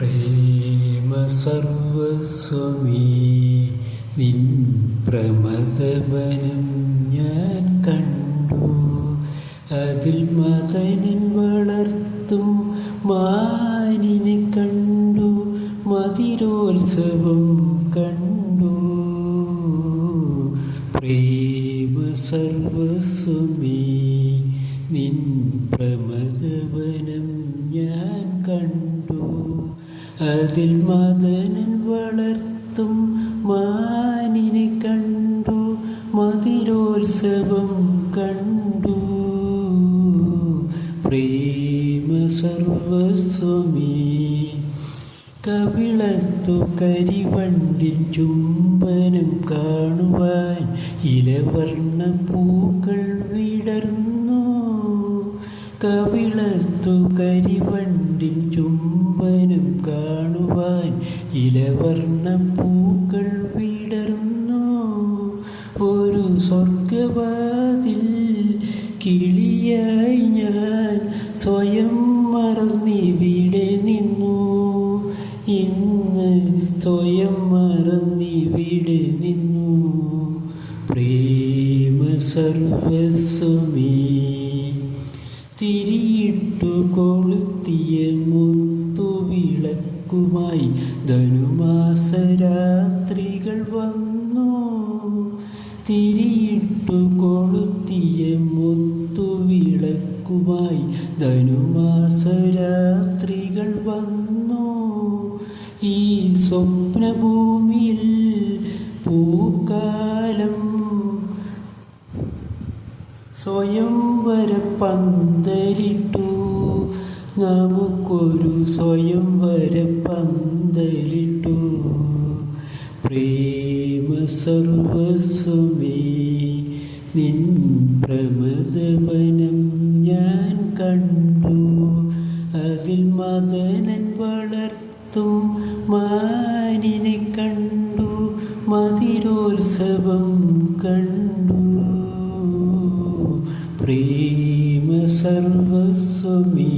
പ്രേമ സർവസ്വമീ നിൻ പ്രമദവനം ഞാൻ കണ്ടു. അതിൽ മദനൻ വളർത്തും മാനിനെ കണ്ടു. മതിരോത്സവം കണ്ടു. പ്രേമ സർവസ്വമീ നിൻ പ്രമദവനം ഞാൻ കണ്ടു. അതിൽ മദനൻ വളർത്തും മാനിനെ കണ്ടു മതിരോത്സവം കണ്ടു. പ്രേമ സർവസ്വമി കവിളത്തു കരിവണ്ടി ചുംബനം കാണുവാൻ ഇലവർണ പൂക്കൾ കവിളത്തു കരിവണ്ടിൻ ചുംബനം കാണുവാൻ ഇലവർണ പൂക്കൾ വിടർന്നു. ഒരു സ്വർഗവാതിൽ കിളിയായി ഞാൻ സ്വയം മറന്നിവിടെ നിന്നു. ഇന്ന് സ്വയം മറന്നിവിടെ നിന്നു. പ്രേമ സർവസ്വമീ. തിരിയിട്ടു കൊളുത്തിയ മുത്തുവിളക്കുമായി ധനുമാസരാത്രികൾ വന്നു. തിരിയിട്ടു കൊളുത്തിയ മുത്തുവിളക്കുമായി ധനുമാസരാത്രികൾ വന്നു. ഈ സ്വപ്നഭൂമിയിൽ പൂക്കാലം സ്വയംവര പന്തലിട്ടു. നമുക്കൊരു സ്വയംവര പന്തലിട്ടു. പ്രേമ സർവസ്വമേ നിൻ പ്രമദവനം ഞാൻ കണ്ടു. അതിൽ മദനൻ വളർത്തും മാനിനെ കണ്ടു. മതിരോത്സവം കണ്ടു. പ്രേമ സർവസ്വമേ